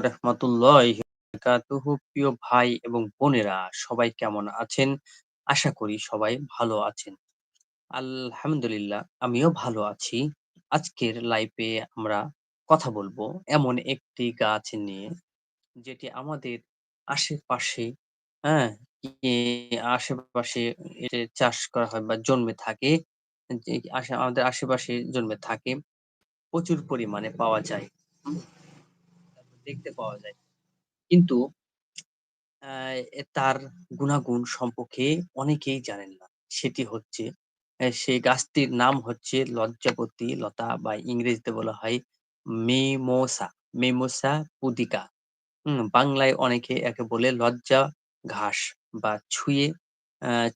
রাহমাতুল্লাহি প্রিয় ভাই এবং বোনেরা সবাই কেমন আছেন? আশা করি সবাই ভালো আছেন। আলহামদুলিল্লাহ আমিও ভালো আছি। আজকের লাইভে আমরা কথা বলব এমন একটি গাছ নিয়ে যেটি আমাদের আশেপাশে, হ্যাঁ? আশেপাশে চাষ করা হয় বা জন্মে থাকে। আমাদের আশেপাশে জন্মে থাকে। প্রচুর পরিমাণে পাওয়া যায়। দেখতে পাওয়া যায়। কিন্তু তার গুনাগুণ সম্পর্কে অনেকেই জানেন না। সেটি হচ্ছে সেই গাছটির নাম হচ্ছে লজ্জাপতি লতা বা ইংরেজিতে বলা হয় মেমোসা, মিমোসা পুদিকা। বাংলায় অনেকে একে বলে লজ্জা ঘাস বা ছুঁয়ে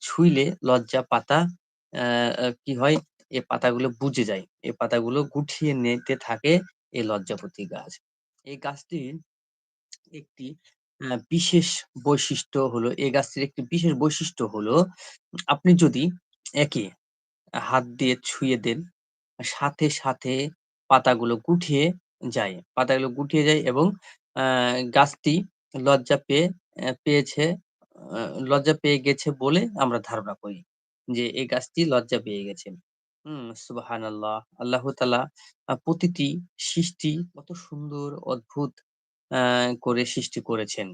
ছুঁইলে লজ্জা পাতা কি হয়? এ পাতাগুলো বুজে যায়। এ পাতাগুলো গুটিয়ে নিতে থাকে এই লজ্জাপতি গাছ। এই গাছটির একটি আ বিশেষ বৈশিষ্ট্য হলো এই গাছটির একটি বিশেষ বৈশিষ্ট্য হলো আপনি যদি একে হাত দিয়ে ছুঁয়ে দেন, সাথে, সাথে পাতাগুলো গুটিয়ে যায়। পাতাগুলো গুটিয়ে যায় এবং আ গাছটি লজ্জা পেয়ে অ্যা পেয়েছে আ লজ্জা পেয়ে গেছে বলে আমরা ধারণা করি। যে এই গাছটি লজ্জা পেয়ে গেছে। হুম, সুবহানাল্লাহ। আল্লাহ তাআলা আ প্রতিটি সৃষ্টি কত সুন্দর অদ্ভুত আ করে সৃষ্টি করেছেন।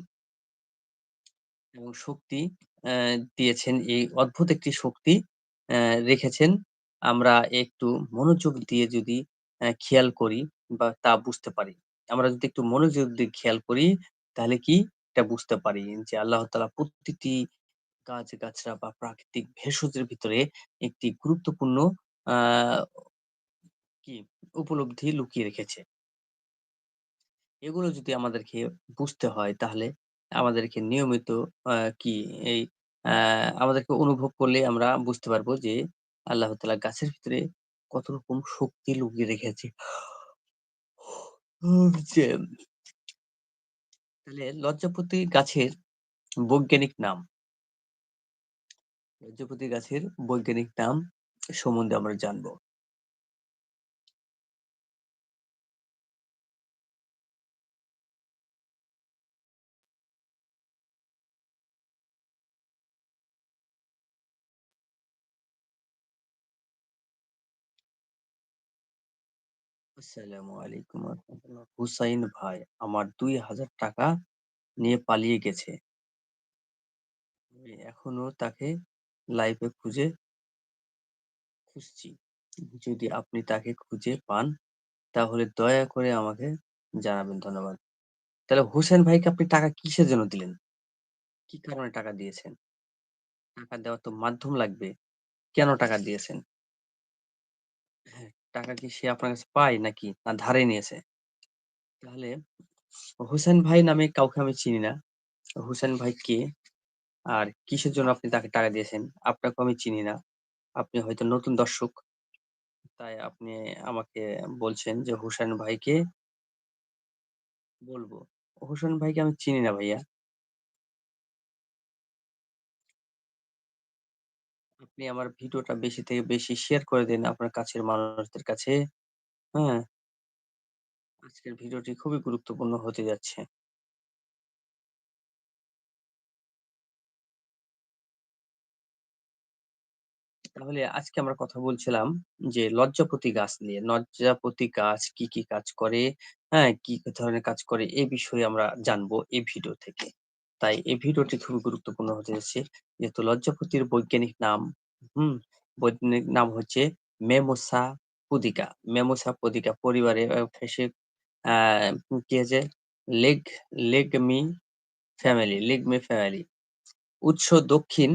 এবং শক্তি অ্যা দিয়েছেন এই অদ্ভুত একটি শক্তি অ্যা রেখেছেন। আমরা একটু মনোযোগ দিয়ে যদি অ্যা খেয়াল করি বা তা বুঝতে পারি। আমরা যদি একটু মনোযোগ দিয়ে খেয়াল করি তাহলে কি এটা বুঝতে পারি যে আল্লাহ তাআলা প্রতিটি গাছ-গাছড়া বা প্রাকৃতিক ভেষজের ভিতরে একটি গুরুত্বপূর্ণ কি উপলব্ধি লুকিয়ে রেখেছে। এগুলো যদি আমাদেরকে বুঝতে হয়, তাহলে আমাদেরকে নিয়মিত কি এই আমাদেরকে অনুভব করলে আমরা বুঝতে পারব যে, আল্লাহ তাআলা গাছের ভিতরে কত রকম শক্তি লুকিয়ে রেখেছে। তাহলে লজ্জাপতি গাছের বৈজ্ঞানিক নাম। লজ্জাপতি গাছের বৈজ্ঞানিক নাম সম্বন্ধে আমরা জানব। আসসালামু আলাইকুম হুসাইন ভাই আমার ৳২,০০০ নিয়ে পালিয়ে গেছে। এখনও তাকে লাইভে খুঁজে খুঁজছি। যদি আপনি তাকে খুঁজে পান তাহলে দয়া করে আমাকে জানাবেন। ধন্যবাদ। তাহলে হোসেন ভাইকে আপনি টাকা কিসের জন্য দিলেন? কি কারণে টাকা দিয়েছেন? টাকা দেওয়ার তো মাধ্যম লাগবে। কেন টাকা দিয়েছেন? হ্যাঁ, টাকা কি সে আপনার কাছে পায় নাকি? না ধারে নিয়েছে? তাহলে হোসেন ভাই নামে কাউকে আমি চিনি না। হোসেন ভাই কে? আর কিসের জন্য আপনি তাকে টাকা দিয়েছেন? আপনাকেও আমি চিনি না। আপনি হয়তো নতুন দর্শক। তাই আপনি আমাকে বলছেন যে, হুসেন ভাইকে বলব। হুসেন ভাইকে আমি চিনি না ভাইয়া। আপনি আমার ভিডিওটা বেশি থেকে বেশি শেয়ার করে দিন আপনার কাছের মানুষদের কাছে। হ্যাঁ? আজকের ভিডিওটি খুবই গুরুত্বপূর্ণ হতে যাচ্ছে। তাহলে আজকে আমরা কথা বলছিলাম যে লজ্জাপতি গাছ নিয়ে। লজ্জাপতি গাছ কি, কি কাজ করে, হ্যাঁ? কি ধরনের কাজ করে এ বিষয়ে আমরা জানব এই ভিডিও থেকে। তাই এই ভিডিওটি খুবই গুরুত্বপূর্ণ হতে যাচ্ছে। যেহেতু লজ্জাপতির বৈজ্ঞানিক নাম, হুম? বৈজ্ঞানিক নাম হচ্ছে মেমোসা পুদিকা। মেমোসা পুদিকা পরিবারে ফেসে কি আছে? Leg legume family legume family. উৎস দক্ষিণ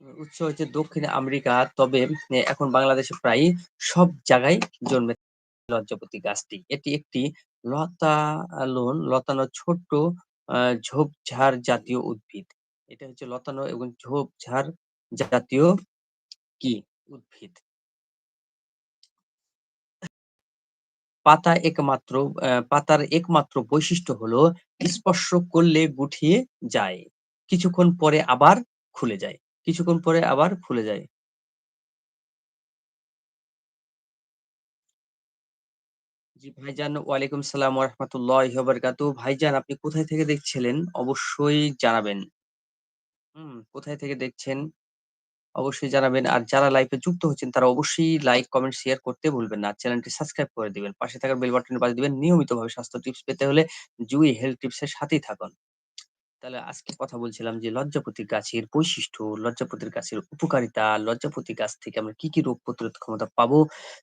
উৎস হচ্ছে দক্ষিণ আমেরিকা। তবে এখন বাংলাদেশে প্রায় সব জায়গায় জন্মে লজ্জাপতি গাছটি। এটি একটি লতালোন, লতানো ছোট্ট, আ, ঝোপঝাড় জাতীয় উদ্ভিদ। এটা হচ্ছে লতানো এবং ঝোপঝাড় জাতীয় কি? উদ্ভিদ। পাতা একমাত্র আ পাতার একমাত্র বৈশিষ্ট্য হলো স্পর্শ করলে গুটিয়ে যায়। কিছুক্ষণ পরে আবার খুলে যায়। কিছুক্ষণ পরে আবার খুলে যায়। জি ভাইজান, ওয়ালাইকুম সালাম রাহমাতুল্লাহি ওয়া বারাকাতুহু। ভাইজান আপনি কোথায় থেকে দেখছিলেন? অবশ্যই জানাবেন। হুম, কোথায় থেকে দেখছেন? অবশ্যই জানাবেন। আর যারা লাইভে যুক্ত হচ্ছেন তারা অবশ্যই লাইক, কমেন্ট, শেয়ার করতে ভুলবেন না। চ্যানেলটি সাবস্ক্রাইব করে দিবেন। পাশে থাকা বেল বাটনে বাজিয়ে দিবেন। নিয়মিতভাবে স্বাস্থ্য টিপস পেতে হলে জুই হেলথ টিপস এর সাথেই থাকুন। তাহলে আজকে কথা বলছিলাম যে লজ্জাপতি গাছের বৈশিষ্ট্য, লজ্জাপতির গাছের উপকারিতা, লজ্জাপতি গাছ থেকে আমরা কি, কি রোগ প্রতিরোধ ক্ষমতা পাবো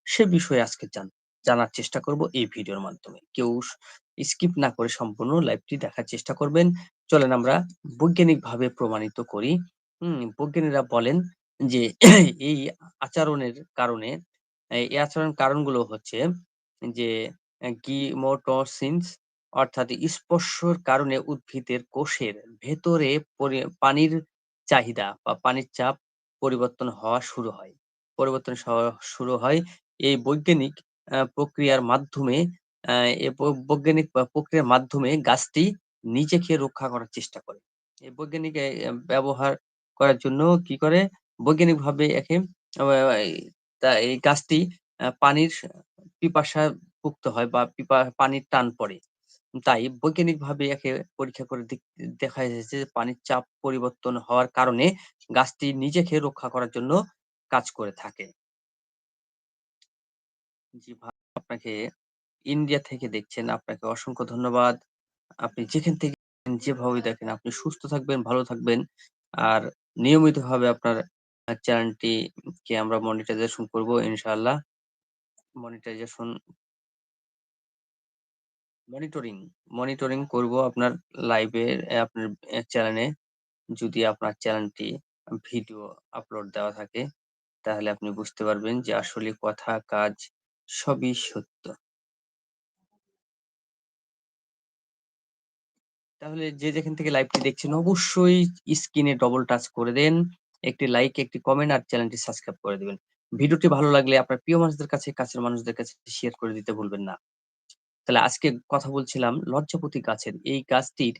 সে বিষয়ে আজকে জান জানার চেষ্টা করব এই ভিডিওর মাধ্যমে। কেউ স্কিপ না করে সম্পূর্ণ লাইভটি দেখার চেষ্টা করবেন। চলেন আমরা বৈজ্ঞানিকভাবে প্রমাণিত করি। হুম, বিজ্ঞানীরা বলেন যে এই আচরণের কারণে এই এই আচরণের কারণগুলো হচ্ছে যে অ্যা গিমোটোসিনস অর্থাৎ স্পর্শর কারণে উদ্ভিদের কোষের ভেতরে পানির চাহিদা বা পানির চাপ পরিবর্তন হওয়া শুরু হয়। পরিবর্তন শুরু হয় এই বৈজ্ঞানিক প্রক্রিয়ার মাধ্যমে বৈজ্ঞানিক প্রক্রিয়ার মাধ্যমে গাছটি নিজেকে রক্ষা করার চেষ্টা করে। এই বৈজ্ঞানিক ব্যবহার করার জন্য কি করে বৈজ্ঞানিকভাবে একে এই গাছটি পানির পিপাসা ভুক্ত হয় বা পিপা, পানির টান পড়ে। তাই বৈজ্ঞানিকভাবে একে পরীক্ষা করে দেখ যাচ্ছে যে পানির চাপ পরিবর্তন হওয়ার কারণে গাছটি নিজেকে রক্ষা করার জন্য কাজ করে থাকে। জি ভাই আপনাকে ইন্ডিয়া থেকে দেখছেন, আপনাকে অসংখ্য ধন্যবাদ। আপনি যেখান থেকে যেভাবে দেখেন আপনি সুস্থ থাকবেন, ভালো থাকবেন। আর নিয়মিতভাবে আপনার আ চ্যানেলটি কে আমরা মনিটাইজেশন করব ইনশাআল্লাহ। মনিটাইজেশন মনিটরিং, মনিটরিং করব আপনার লাইভে আপনার চ্যানেলে। যদি আপনার চ্যানেলটি ভিডিও আপলোড দেওয়া থাকে, তাহলে আপনি বুঝতে পারবেন যে আসলে কথা, কাজ সবই সত্য। তাহলে যে যেখান থেকে লাইভটি দেখছেন অবশ্যই স্ক্রিনে ডবল টাচ করে দেন। একটি লাইক, একটি কমেন্ট আর চ্যানেলটি সাবস্ক্রাইব করে দিবেন। ভিডিওটি ভালো লাগলে আপনার প্রিয় মানুষদের কাছে, কাছের মানুষদের কাছে শেয়ার করে দিতে ভুলবেন না। তাহলে আজকে কথা বলছিলাম লজ্জাপতি গাছের। এই গাছটির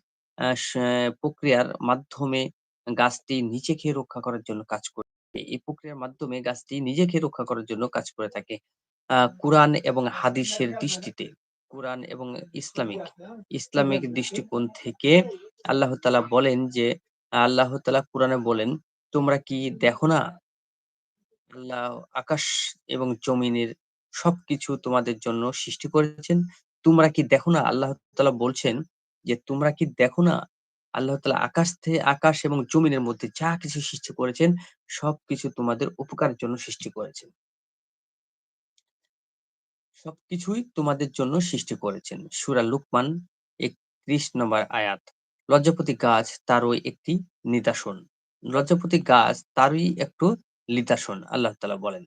প্রক্রিয়ার মাধ্যমে গাছটি নিচে খেয়ে রক্ষা করার জন্য কাজ করে। এই প্রক্রিয়ার মাধ্যমে গাছটি নিজেকে রক্ষা করার জন্য কাজ করে থাকে। কুরআন এবং হাদিসের দৃষ্টিতে, কুরআন এবং ইসলামিক, ইসলামিক দৃষ্টিকোণ থেকে আল্লাহ তালা বলেন যে, আল্লাহ তাআলা কুরআনে বলেন, "তোমরা কি দেখো না আল্লাহ আকাশ এবং জমিনের সবকিছু তোমাদের জন্য সৃষ্টি করেছেন। তোমরা কি দেখো না? আল্লাহ তালা বলছেন যে, "তোমরা কি দেখো না? আল্লাহ তালা আকাশ থেকে আকাশ এবং জমিনের মধ্যে যা কিছু সৃষ্টি করেছেন, সবকিছু তোমাদের উপকারের জন্য সৃষ্টি করেছেন। সবকিছুই তোমাদের জন্য সৃষ্টি করেছেন।" সুরা লুকমান ৩১ নম্বর আয়াত। লজ্জাপতি গাছ তারও একটি নিদাসন লজ্জাপতি গাছ তারই একটু নিদর্শন আল্লাহ তালা বলেন।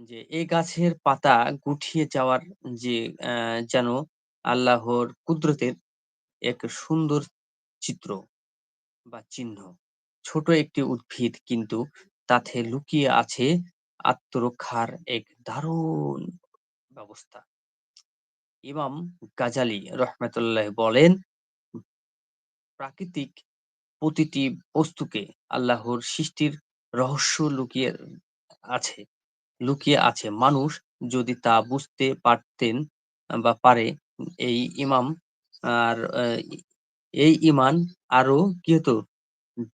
যে এই গাছের পাতা গুটিয়ে যাওয়ার যে অ্যা যেন আল্লাহর কুদরতের এক সুন্দর চিত্র বা চিহ্ন। ছোট একটি উদ্ভিদ কিন্তু তাতে লুকিয়ে আছে আত্মরক্ষার এক দারুণ ব্যবস্থা। ইমাম গাজালি রহমাতুল্লাহ বলেন, প্রাকৃতিক প্রতিটি বস্তুকে আল্লাহর সৃষ্টির রহস্য লুকিয়ে আছে। লুকিয়ে আছে। মানুষ যদি তা বুঝতে পারতেন বা পারে, এই ইমাম আর এই ইমান আরও কি হতো?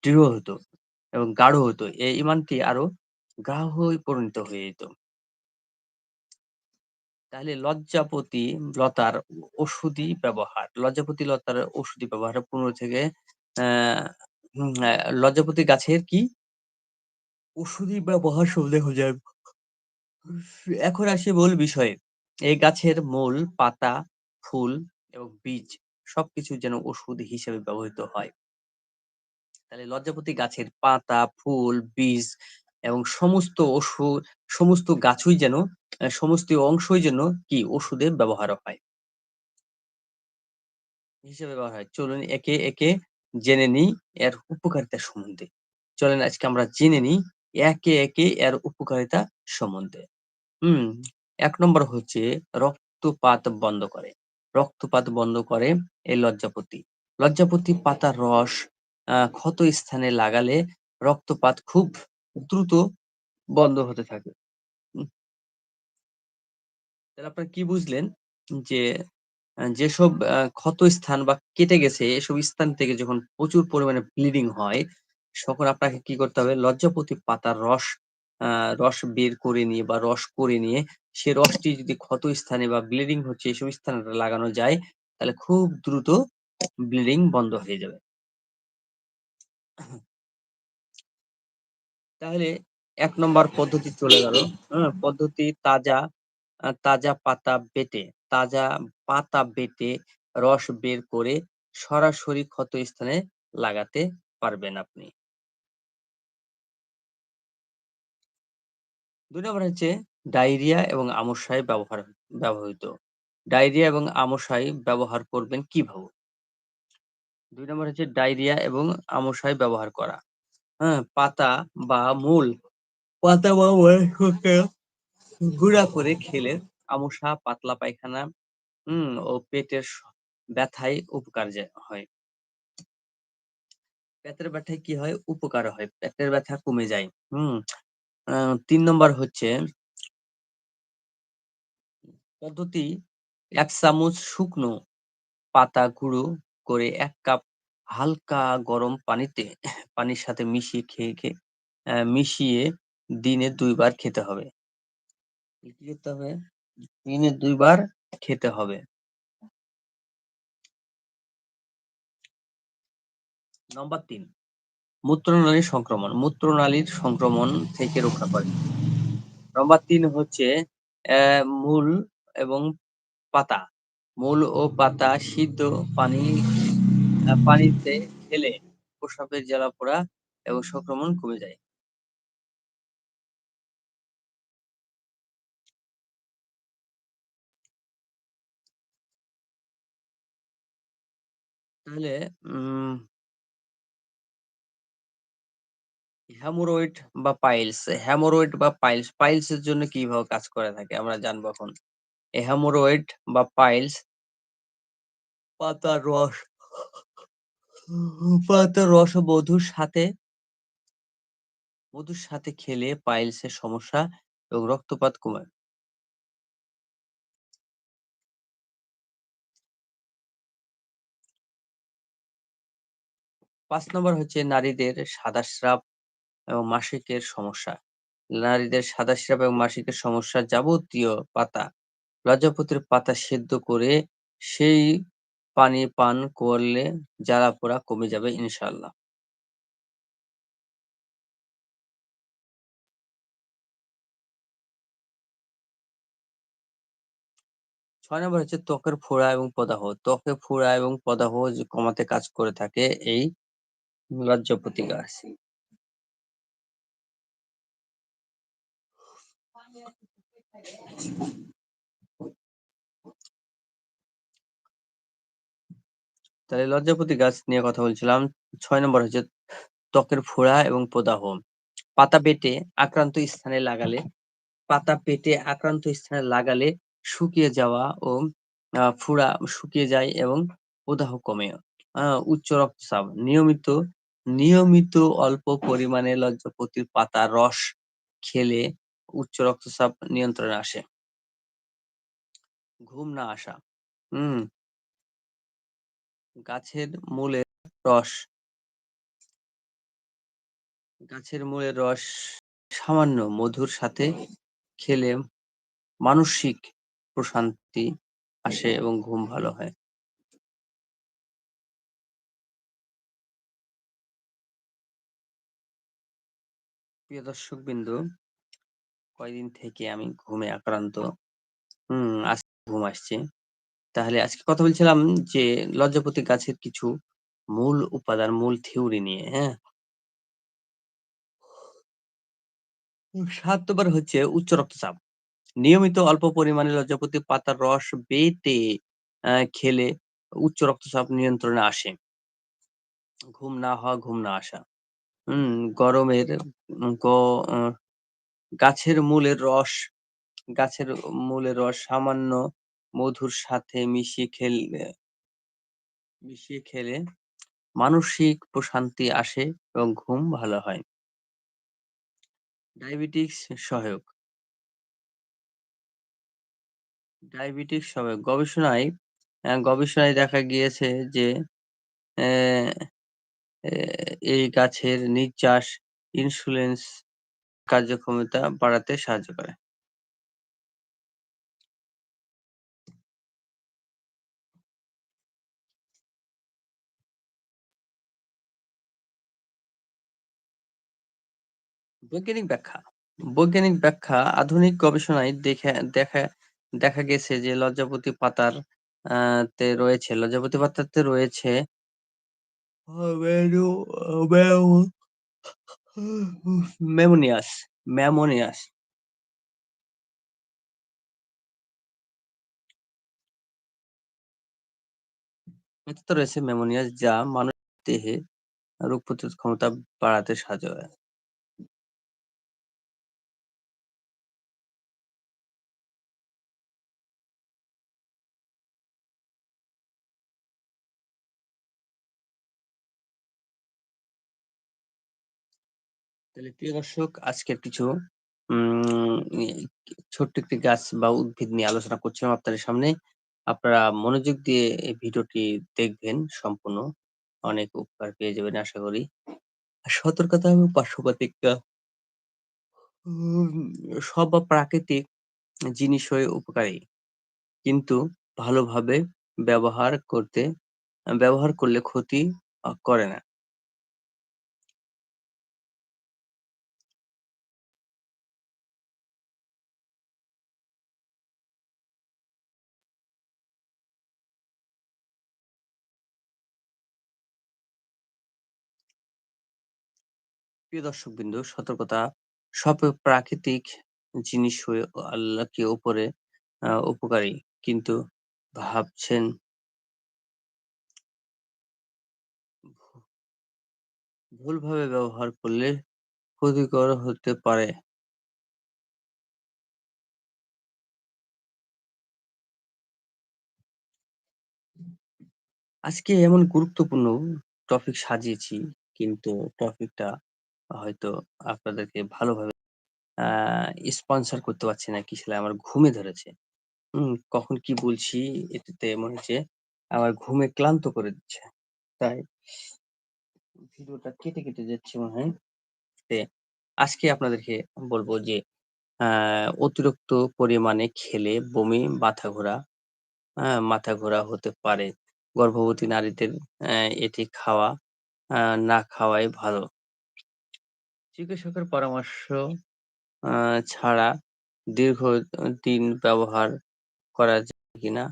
দৃঢ় হতো এবং গাঢ় হতো। এই ইমানটি আরও গাঢ় হয়ে পরিণত হয়ে যেত। তাহলে লজ্জাপতি লতার ওষুধি ব্যবহার। লজ্জাপতি লতার ওষুধি ব্যবহার ১৫ থেকে অ্যা লজ্জাপতি গাছের কি? ওষুধি ব্যবহার সম্বন্ধে এখন এখন আসি মূল বিষয়ে। এই গাছের মূল, পাতা, ফুল এবং বীজ সবকিছু যেন ওষুধ হিসেবে ব্যবহৃত হয়। তাহলে লজ্জাপতি গাছের পাতা, ফুল, বীজ এবং সমস্ত ওষুধ সমস্ত গাছই যেন সমস্ত অংশই যেন কি ওষুধে ব্যবহার হয়। হিসেবে ব্যবহার হয়। চলুন একে, একে জেনে নিই এর উপকারিতা সম্বন্ধে। চলেন আজকে আমরা জেনে নিই একে, একে এর উপকারিতা সম্বন্ধে। হুম, ১ নম্বর হচ্ছে রক্তপাত বন্ধ করে। রক্তপাত বন্ধ করে এই লজ্জাপতি। লজ্জাপতি পাতার রস ক্ষত স্থানে লাগালে রক্তপাত খুব দ্রুত বন্ধ হতে থাকে। উম আপনারা কি বুঝলেন? যে যেসব ক্ষত স্থান বা কেটে গেছে এসব স্থান থেকে যখন প্রচুর পরিমাণে ব্লিডিং হয়, সকল আপনাকে কি করতে হবে? লজ্জাপতি পাতার রস রস বের করে নিয়ে বা রস করে নিয়ে সে রসটি যদি ক্ষত স্থানে বা ব্লিডিং হচ্ছে এসব স্থানে লাগানো যায়, তাহলে খুব দ্রুত ব্লিডিং বন্ধ হয়ে যাবে। তাহলে এক নম্বর পদ্ধতি চলে গেল। হ্যাঁ? পদ্ধতি তাজা তাজা পাতা বেটে তাজা পাতা বেটে রস বের করে সরাসরি ক্ষত স্থানে লাগাতে পারবেন আপনি। ২ নম্বর হচ্ছে ডায়রিয়া এবং আমশায় ব্যবহার ব্যবহৃত। ডায়রিয়া এবং আমশায় ব্যবহার করবেন কীভাবে? ২ নম্বর হচ্ছে ডায়রিয়া এবং আমশায় ব্যবহার করা। হ্যাঁ? পাতা বা মূল পাতা বা গুঁড়া করে খেলে আমশা, পাতলা পায়খানা হুম? ও পেটের ব্যথায় উপকার হয়। পেটের ব্যথায় কি হয়? উপকার হয়। পেটের ব্যথা কমে যায়। হুম? আ ৩ নম্বর হচ্ছে পদ্ধতি এক চামচ শুকনো পাতা গুঁড়ো করে এক কাপ হালকা গরম পানিতে পানির সাথে মিশিয়ে খেয়ে, খেয়ে মিশিয়ে দিনে দুইবার খেতে হবে। হবে? দিনে দুইবার খেতে হবে। নম্বর ৩ মূত্রনালীর সংক্রমণ। মূত্রনালীর সংক্রমণ থেকে রক্ষা করে। নম্বর তিন হচ্ছে মূল এবং পাতা। মূল ও পাতা সিদ্ধ পানি পানিতে খেলে প্রস্রাবের জ্বালা-পোড়া এবং সংক্রমণ কমে যায়। 'তাহলে, উম হেমোরয়েড বা পাইলস, হেমোরয়েড বা পাইলস, পাইলস এর জন্য কীভাবে কাজ করে থাকে আমরা জানব এখন। এ হেমোরয়েড বা পাইলস পাতার রস পাতার রস মধুর সাথে মধুর সাথে খেলে পাইলসের সমস্যা এবং রক্তপাত কমায়। পাঁচ নম্বর হচ্ছে নারীদের সাদাস্রাব এবং মাসিকের সমস্যা। নারীদের সাদা সাদাস্রাব এবং মাসিকের সমস্যা যাবতীয় পাতা, লজ্জাপতির পাতা সেদ্ধ করে সেই পানি পান করলে জ্বালা-পোড়া কমে যাবে ইনশাল্লাহ ছয় নম্বর হচ্ছে ত্বকের ফোড়া এবং প্রদাহ। ত্বকে ফোড়া এবং প্রদাহ যে কমাতে কাজ করে থাকে এই লজ্জাপতি গাছ। তাহলে লজ্জাপতি গাছ নিয়ে কথা বলছিলাম। ৬ নম্বর হচ্ছে ত্বকের ফোড়া এবং প্রদাহ। পাতা বেটে আক্রান্ত স্থানে লাগালে, পাতা পেটে আক্রান্ত স্থানে লাগালে শুকিয়ে যাওয়া ও ফোড়া শুকিয়ে যায় এবং প্রদাহ কমে। উচ্চ রক্তচাপ নিয়মিত নিয়মিত অল্প পরিমাণে লজ্জাপতির পাতার রস খেলে উচ্চ রক্তচাপ নিয়ন্ত্রণে আসে। ঘুম না আসা। হুম? গাছের মূলের রস গাছের মূলের রস সামান্য মধুর সাথে খেলে মানসিক প্রশান্তি আসে এবং ঘুম ভালো হয়। প্রিয় দর্শকবৃন্দ, কয়দিন থেকে আমি ঘুমে আক্রান্ত। হুম, আজকে ঘুম আসছে। তাহলে আজকে কথা বলছিলাম যে লজ্জাপতি গাছের কিছু মূল উপাদান, মূল থিওরি নিয়ে, হ্যাঁ? ৭ নম্বর হচ্ছে উচ্চ রক্তচাপ। নিয়মিত অল্প পরিমাণে লজ্জাপতি পাতার রস আ খেলে উচ্চ রক্তচাপ নিয়ন্ত্রণে আসে। ঘুম না হওয়া, ঘুম না আসা। হম গরমের গাছের মূলের রস, গাছের মূলের রস সামান্য মধুর সাথে মিশিয়ে খেলে মিশিয়ে খেলে মানসিক প্রশান্তি আসে এবং ঘুম ভালো হয়। ডায়াবেটিকস সহায়ক। ডায়াবেটিকস সহায়ক গবেষণায় গবেষণায় দেখা গিয়েছে যে এই গাছের নির্যাস, ইনসুলেন্স কার্যক্ষমতা বাড়াতে সাহায্য করে। বৈজ্ঞানিক ব্যাখ্যা। বৈজ্ঞানিক ব্যাখ্যা আধুনিক গবেষণায় দেখে, দেখা দেখা গেছে যে লজ্জাপতি পাতার তে রয়েছে লজ্জাপতি পাতাতে রয়েছে ম্যামোনিয়াস। এতে রয়েছে মেমোনিয়াস যা মানুষের দেহে রোগ প্রতিরোধ ক্ষমতা বাড়াতে সাহায্য করে। তাহলে প্রিয় দর্শক, আজকের কিছু, উম ছোট্ট একটি গাছ বা উদ্ভিদ নিয়ে আলোচনা করছিলাম আপনাদের সামনে। আপনারা মনোযোগ দিয়ে এই ভিডিওটি দেখবেন সম্পূর্ণ। অনেক উপকার পেয়ে যাবেন, আশা করি। সতর্কতা এবং পার্শ্বপ্রতিক্রিয়া, উম, সব প্রাকৃতিক জিনিসই উপকারী। কিন্তু ভালোভাবে ব্যবহার করতে, ব্যবহার করলে ক্ষতি করে না। প্রিয় দর্শকবৃন্দ, সতর্কতা সব প্রাকৃতিক জিনিস হয়ে আল্লাহকে উপরে, আ, উপকারী। কিন্তু ভাবছেন ভুলভাবে ব্যবহার করলে ক্ষতিকর হতে পারে। আজকে এমন গুরুত্বপূর্ণ টপিক সাজিয়েছি, কিন্তু টপিকটা হয়তো আপনাদেরকে ভালোভাবে আ স্পন্সর করতে পারছি না। কি সালে আমার ঘুমে ধরেছে। হুম? কখন কি বলছি এটাতে মনে হচ্ছে আমার ঘুমে ক্লান্ত করে দিচ্ছে। তাই ভিডিওটা কেটে, কেটে যাচ্ছে মনে হয়। আজকে আপনাদেরকে বলব যে অতিরিক্ত পরিমাণে খেলে বমি, মাথা ঘোরা, মাথা ঘোরা হতে পারে। গর্ভবতী নারীদের এটি খাওয়া না খাওয়াই ভালো। চিকিৎসকের পরামর্শ আ ছাড়া দীর্ঘ দিন ব্যবহার করা যায় কিনা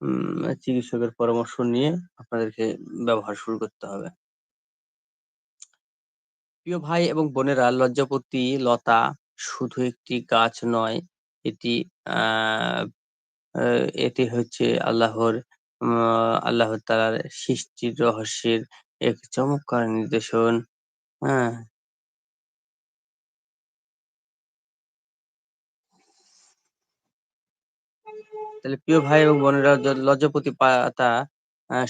উম চিকিৎসকের পরামর্শ নিয়ে আপনাদেরকে ব্যবহার শুরু করতে হবে। প্রিয় ভাই এবং বোনেরা লজ্জাপতি লতা শুধু একটি গাছ নয়, এটি আ আ এটি হচ্ছে আল্লাহর আ আল্লাহ তাআলার সৃষ্টির রহস্যের এক চমৎকার নির্দেশন হ্যাঁ? তাহলে প্রিয় ভাই এবং বোনেরা লজ্জাপতি পাতা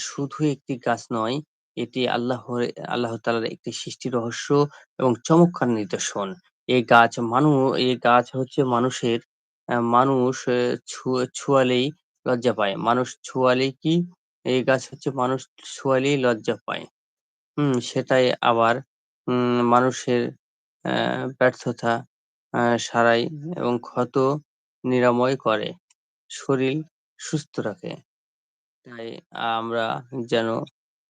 শুধু একটি গাছ নয়, এটি আল্লাহর আল্লাহ তালার একটি সৃষ্টি রহস্য এবং চমৎকার নিদর্শন। এই গাছ মানু এই গাছ হচ্ছে মানুষের মানুষ এ ছু লজ্জা পায়। মানুষ ছুঁয়ালেই কি এই গাছ হচ্ছে মানুষ ছুঁয়ালেই লজ্জা পায়। হুম? সেটাই আবার উম মানুষের ব্যর্থতা আ সারায় এবং ক্ষত নিরাময় করে। শরীর সুস্থ রাখে। তাই আমরা যেন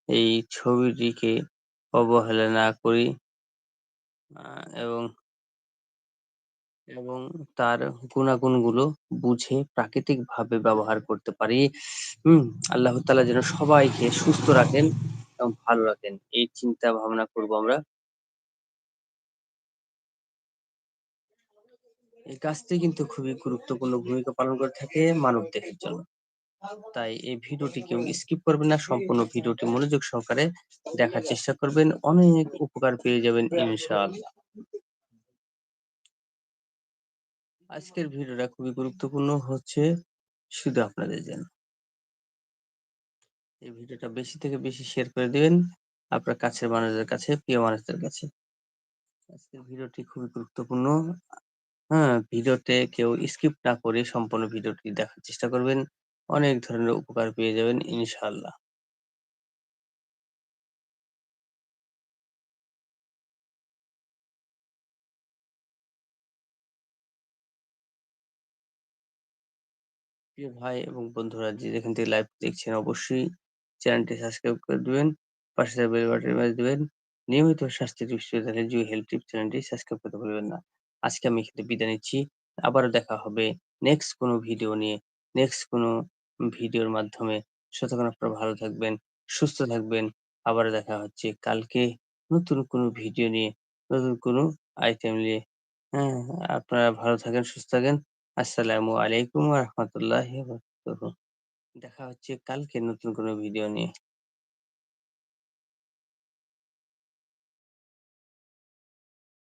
এই ছবিটিকে অবহেলা না করি, আ, এবং এবং তার গুনাগুনগুলো বুঝে প্রাকৃতিকভাবে ব্যবহার করতে পারি। হুম? আল্লাহ তাআলা যেন সবাইকে সুস্থ রাখেন এবং ভালো রাখেন। এই চিন্তা ভাবনা করব আমরা। এই গাছটি কিন্তু খুবই গুরুত্বপূর্ণ ভূমিকা পালন করে থাকে মানবদেহের জন্য। তাই এই ভিডিওটি কেউ স্কিপ করবেন না। সম্পূর্ণ ভিডিওটি মনোযোগ সহকারে দেখার চেষ্টা করবেন। অনেক উপকার পেয়ে যাবেন ইনশাআল্লাহ। আজকের ভিডিওটা খুবই গুরুত্বপূর্ণ হচ্ছে শুধু আপনাদের জন্য। এই ভিডিওটা বেশি থেকে বেশি শেয়ার করে দিবেন আপনার কাছের মানুষদের কাছে, প্রিয় মানুষদের কাছে। আজকের ভিডিওটি খুবই গুরুত্বপূর্ণ। হ্যাঁ, ভিডিওতে কেউ স্কিপ না করে সম্পূর্ণ ভিডিওটি দেখার চেষ্টা করবেন। অনেক ধরনের উপকার পেয়ে যাবেন ইনশাআল্লাহ। প্রিয় ভাই এবং বন্ধুরা যে যেখান থেকে লাইভ দেখছেন অবশ্যই চ্যানেলটি সাবস্ক্রাইব করে দিবেন। পাশে বেল বাটনে বাজিয়ে দিবেন। নিয়মিত স্বাস্থ্য টিপস পেতে হলে হেলথ টিপস চ্যানেলটি সাবস্ক্রাইব করতে ভুলবেন না। আজকে আমি এখানে বিদায় নিচ্ছি। আবারও দেখা হবে নেক্সট কোনো ভিডিও নিয়ে, নেক্সট কোনো ভিডিওর মাধ্যমে। ততক্ষণ আপনারা ভালো থাকবেন, সুস্থ থাকবেন। আবারও দেখা হচ্ছে কালকে নতুন কোনো ভিডিও নিয়ে, নতুন কোনো আইটেম নিয়ে। হ্যাঁ, আপনারা ভালো থাকেন, সুস্থ থাকেন। আসসালামু আলাইকুম রাহমাতুল্লাহি। দেখা হচ্ছে কালকে নতুন কোনো ভিডিও নিয়ে।